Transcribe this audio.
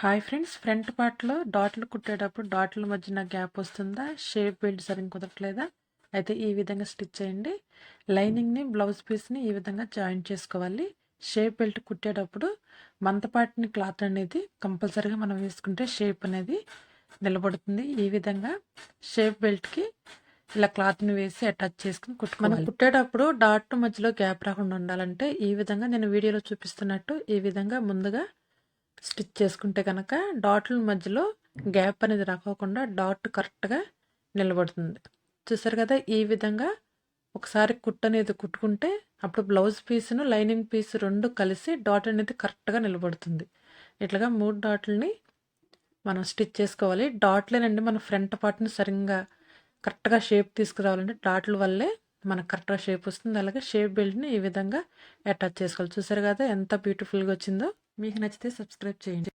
Hi friends front పార్ట్లో డాట్లు కుట్టేటప్పుడు డాట్ల మధ్యన గ్యాప్ వస్తుందా? షేప్ బెల్ట్ సరిగ్గా కుదరట్లేదా? అయితే ఈ విధంగా స్టిచ్ చేయండి. లైనింగ్ని బ్లౌజ్ పీస్ని ఈ విధంగా జాయిన్ చేసుకోవాలి. షేప్ బెల్ట్ కుట్టేటప్పుడు మంతపాటిని క్లాత్ అనేది కంపల్సరీగా మనం వేసుకుంటే షేప్ అనేది నిలబడుతుంది. ఈ విధంగా షేప్ బెల్ట్కి ఇలా క్లాత్ని వేసి అటాచ్ చేసుకుని కుట్టుకోవాలి. మనం కుట్టేటప్పుడు డాట్ మధ్యలో గ్యాప్ రాకుండా ఉండాలంటే ఈ విధంగా నేను వీడియోలో చూపిస్తున్నట్టు ఈ విధంగా ముందుగా స్టిచ్ చేసుకుంటే కనుక డాట్ల మధ్యలో గ్యాప్ అనేది రాకోకుండా డాట్ కరెక్ట్గా నిలబడుతుంది. చూసారు కదా ఈ విధంగా ఒకసారి కుట్ అనేది కుట్టుకుంటే అప్పుడు బ్లౌజ్ పీస్ను లైనింగ్ పీస్ రెండు కలిసి డాట్ అనేది కరెక్ట్గా నిలబడుతుంది. ఇట్లాగా మూడు డాట్లని మనం స్టిచ్ చేసుకోవాలి. డాట్లేనండి మన ఫ్రంట్ పార్ట్ని సరిగ్గా కరెక్ట్గా షేప్ తీసుకురావాలంటే డాట్ల వల్లే మనకు కరెక్ట్గా షేప్ వస్తుంది. అలాగే షేప్ బెల్ట్ని ఈ విధంగా అటాచ్ చేసుకోవాలి. చూసారు కదా ఎంత బ్యూటిఫుల్గా వచ్చిందో. మీకు నచ్చితే సబ్స్క్రైబ్ చేయండి